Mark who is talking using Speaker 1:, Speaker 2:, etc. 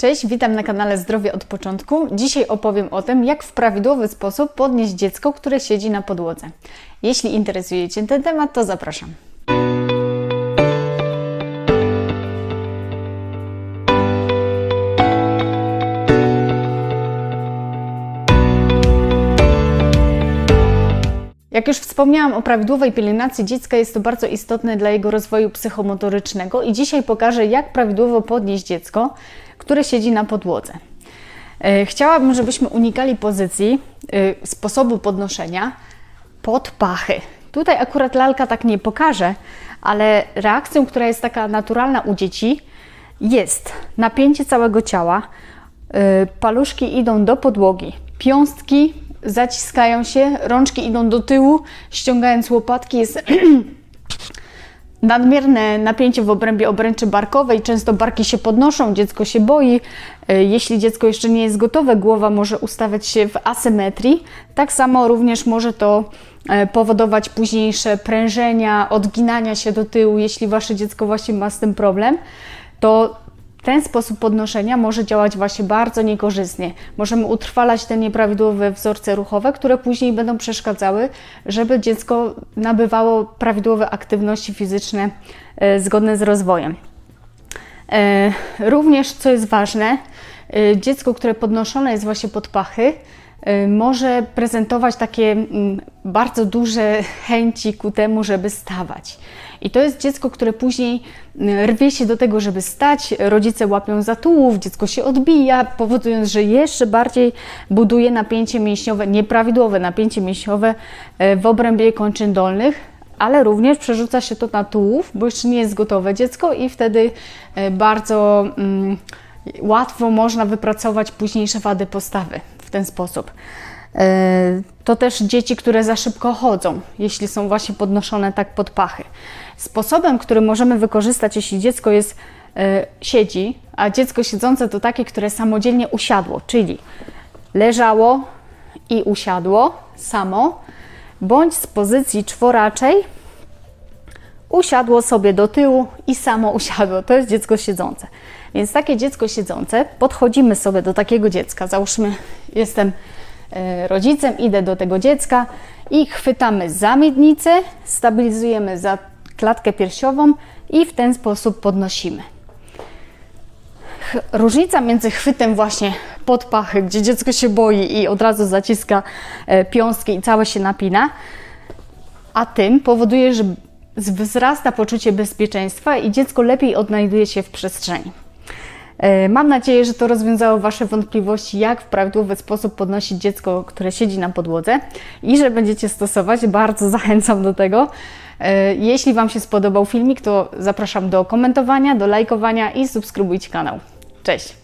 Speaker 1: Cześć, witam na kanale Zdrowie od początku. Dzisiaj opowiem o tym, jak w prawidłowy sposób podnieść dziecko, które siedzi na podłodze. Jeśli interesuje Cię ten temat, to zapraszam. Jak już wspomniałam o prawidłowej pielęgnacji dziecka, jest to bardzo istotne dla jego rozwoju psychomotorycznego i dzisiaj pokażę, jak prawidłowo podnieść dziecko, które siedzi na podłodze. E, Chciałabym, żebyśmy unikali pozycji, e, sposobu podnoszenia pod pachy. Tutaj akurat lalka tak nie pokaże, ale reakcją, która jest taka naturalna u dzieci, jest napięcie całego ciała, e, paluszki idą do podłogi, piąstki zaciskają się, rączki idą do tyłu, ściągając łopatki jest nadmierne napięcie w obrębie obręczy barkowej, często barki się podnoszą, dziecko się boi. E, Jeśli dziecko jeszcze nie jest gotowe, głowa może ustawiać się w asymetrii. Tak samo również może to e, powodować późniejsze prężenia, odginania się do tyłu. Jeśli wasze dziecko właśnie ma z tym problem, to ten sposób podnoszenia może działać właśnie bardzo niekorzystnie. Możemy utrwalać te nieprawidłowe wzorce ruchowe, które później będą przeszkadzały, żeby dziecko nabywało prawidłowe aktywności fizyczne e, zgodne z rozwojem. E, Również, co jest ważne, dziecko, które podnoszone jest właśnie pod pachy, e, może prezentować takie mm, bardzo duże chęci ku temu, żeby stawać. I to jest dziecko, które później mm, rwie się do tego, żeby stać, rodzice łapią za tułów, dziecko się odbija, powodując, że jeszcze bardziej buduje napięcie mięśniowe, nieprawidłowe napięcie mięśniowe w obrębie kończyn dolnych, ale również przerzuca się to na tułów, bo jeszcze nie jest gotowe dziecko i wtedy bardzo mm, łatwo można wypracować późniejsze wady postawy w ten sposób. E, To też dzieci, które za szybko chodzą, jeśli są właśnie podnoszone tak pod pachy. Sposobem, który możemy wykorzystać, jeśli dziecko jest, e, siedzi, a dziecko siedzące to takie, które samodzielnie usiadło, czyli leżało i usiadło samo, bądź z pozycji czworaczej usiadło sobie do tyłu i samo usiadło. To jest dziecko siedzące. Więc takie dziecko siedzące, podchodzimy sobie do takiego dziecka. Załóżmy, jestem e, rodzicem, idę do tego dziecka i chwytamy za miednicę, stabilizujemy za klatkę piersiową i w ten sposób podnosimy. Różnica między chwytem właśnie pod pachy, gdzie dziecko się boi i od razu zaciska e, piąstki i całe się napina, a tym powoduje, że wzrasta poczucie bezpieczeństwa i dziecko lepiej odnajduje się w przestrzeni. E, Mam nadzieję, że to rozwiązało Wasze wątpliwości, jak w prawidłowy sposób podnosić dziecko, które siedzi na podłodze i że będziecie stosować. Bardzo zachęcam do tego. E, Jeśli Wam się spodobał filmik, to zapraszam do komentowania, do lajkowania i subskrybujcie kanał. Cześć!